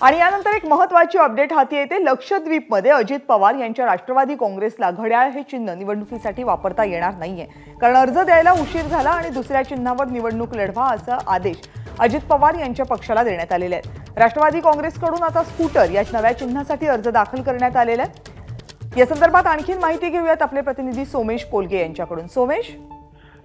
आणि यानंतर एक महत्वाची अपडेट हाती येते. लक्षद्वीपमध्ये अजित पवार यांच्या राष्ट्रवादी काँग्रेसला घड्याळ हे चिन्ह निवडणुकीसाठी वापरता येणार नाहीये. कारण अर्ज द्यायला उशीर झाला आणि दुसऱ्या चिन्हावर निवडणूक लढवा असा आदेश अजित पवार यांच्या पक्षाला देण्यात आलेले आहेत राष्ट्रवादी काँग्रेसकडून आता स्कूटर या नव्या चिन्हासाठी अर्ज दाखल करण्यात आलेला आहे. या संदर्भात आणखीन माहिती घेऊयात आपले प्रतिनिधी सोमेश कोलगे यांच्याकडून. सोमेश?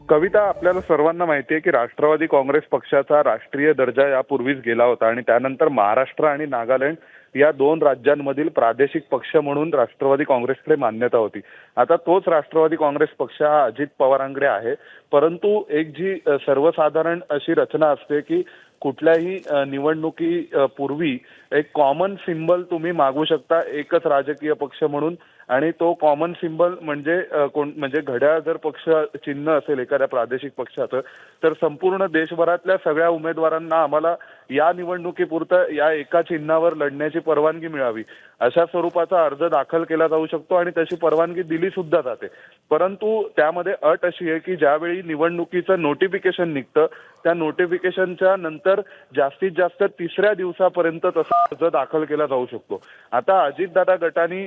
कविता आपल्याला सर्वांना माहिती आहे की राष्ट्रवादी काँग्रेस पक्षाचा राष्ट्रीय दर्जा यापूर्वीच गेला होता आणि त्यानंतर महाराष्ट्र आणि नागालँड या दोन राज्यांमधील प्रादेशिक पक्ष म्हणून राष्ट्रवादी काँग्रेसकडे मान्यता होती. आता तोच राष्ट्रवादी काँग्रेस पक्ष हा अजित पवारांकडे आहे. परंतु एक जी सर्वसाधारण अशी रचना असते की कुठल्याही निवडणुकी पूर्वी एक कॉमन सिम्बल तुम्ही मागू शकता एकच राजकीय पक्ष म्हणून. आणि तो कॉमन सिम्बल म्हणजे कोण म्हणजे घड्याळ जर पक्ष चिन्ह असेल एखाद्या प्रादेशिक पक्षाचं तर संपूर्ण देशभरातल्या सगळ्या उमेदवारांना आम्हाला या निवडणुकीपुरतं या एका चिन्हावर लढण्याची परवानगी मिळावी. अशा स्वरूपाचा अर्ज दाखल केला जाऊ शकतो आणि तशी परवानगी दिली सुद्धा जाते. परंतु त्यामध्ये अट अशी आहे की ज्यावेळी निवडणुकीचं नोटिफिकेशन निघतं त्या नोटिफिकेशनच्या नंतर जास्तीत जास्त तिसऱ्या दिवसापर्यंत तसा अर्ज दाखल केला जाऊ शकतो. आता अजितदादा गटाने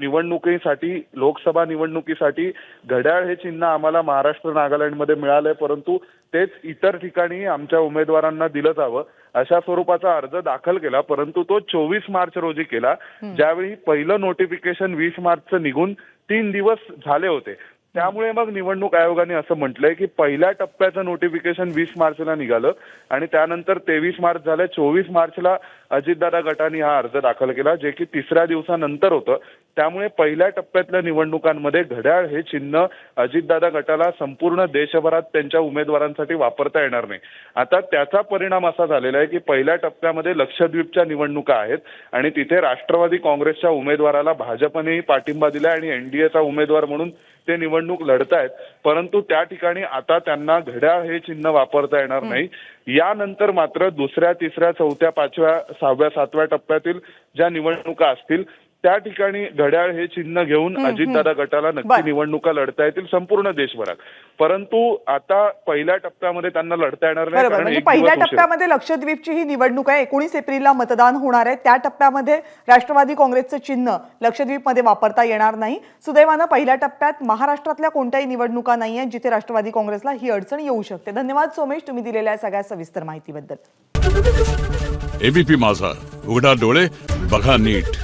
निवडणुकीसाठी लोकसभा निवडणुकीसाठी घड्याळ हे चिन्ह आम्हाला महाराष्ट्र नागालँडमध्ये मिळालंय परंतु तेच इतर ठिकाणी आमच्या उमेदवारांना दिलं जावं. अशा स्वरूपाचा अर्ज दाखल केला परंतु तो चोवीस मार्च रोजी केला. ज्यावेळी पहिलं नोटिफिकेशन वीस मार्चचं निघून तीन दिवस झाले होते. त्यामुळे मग निवडणूक आयोगाने असं म्हटलंय की पहिल्या टप्प्याचं नोटिफिकेशन वीस मार्चला निघालं आणि त्यानंतर तेवीस मार्च झालं. चोवीस मार्चला अजितदादा गटाने हा अर्ज दाखल केला जे की तिसऱ्या दिवसानंतर होतं. त्यामुळे पहिल्या टप्प्यातल्या निवडणुकांमध्ये घड्याळ हे चिन्ह अजितदादा गटाला संपूर्ण देशभरात त्यांच्या उमेदवारांसाठी वापरता येणार नाही. आता त्याचा परिणाम असा झालेला आहे की पहिल्या टप्प्यामध्ये लक्षद्वीपच्या निवडणुका आहेत आणि तिथे राष्ट्रवादी काँग्रेसच्या उमेदवाराला भाजपनेही पाठिंबा दिलाय आणि एनडीएचा उमेदवार म्हणून ते निवडणूक लढतायत परंतु त्या ठिकाणी आता त्यांना घड्याळ हे चिन्ह वापरता येणार नाही. यानंतर मात्र दुसऱ्या तिसऱ्या चौथ्या पाचव्या सहाव्या सातव्या टप्प्यातील ज्या निवडणुका असतील त्या ठिकाणी घड्याळ हे चिन्ह घेऊन अजितदादा गटाला नक्की. निवडणुका लढता येतील संपूर्ण देशभरात. परंतु आता पहिल्या टप्प्यामध्ये त्यांना लढता येणार नाही कारण म्हणजे पहिल्या. टप्प्यामध्ये लक्षद्वीपची ही निवडणूक आहे. एकोणीस एप्रिलला मतदान होणार आहे. त्या टप्प्यामध्ये राष्ट्रवादी काँग्रेसचं चिन्ह लक्षद्वीपमध्ये वापरता येणार नाही. सुदैवानं पहिल्या टप्प्यात महाराष्ट्रातल्या कोणत्याही निवडणुका नाही आहेत जिथे राष्ट्रवादी काँग्रेसला ही अडचण येऊ शकते. धन्यवाद सोमेश तुम्ही दिलेल्या सगळ्या सविस्तर माहितीबद्दल. एबीपी माझा. उघडा डोळे बघा नीट.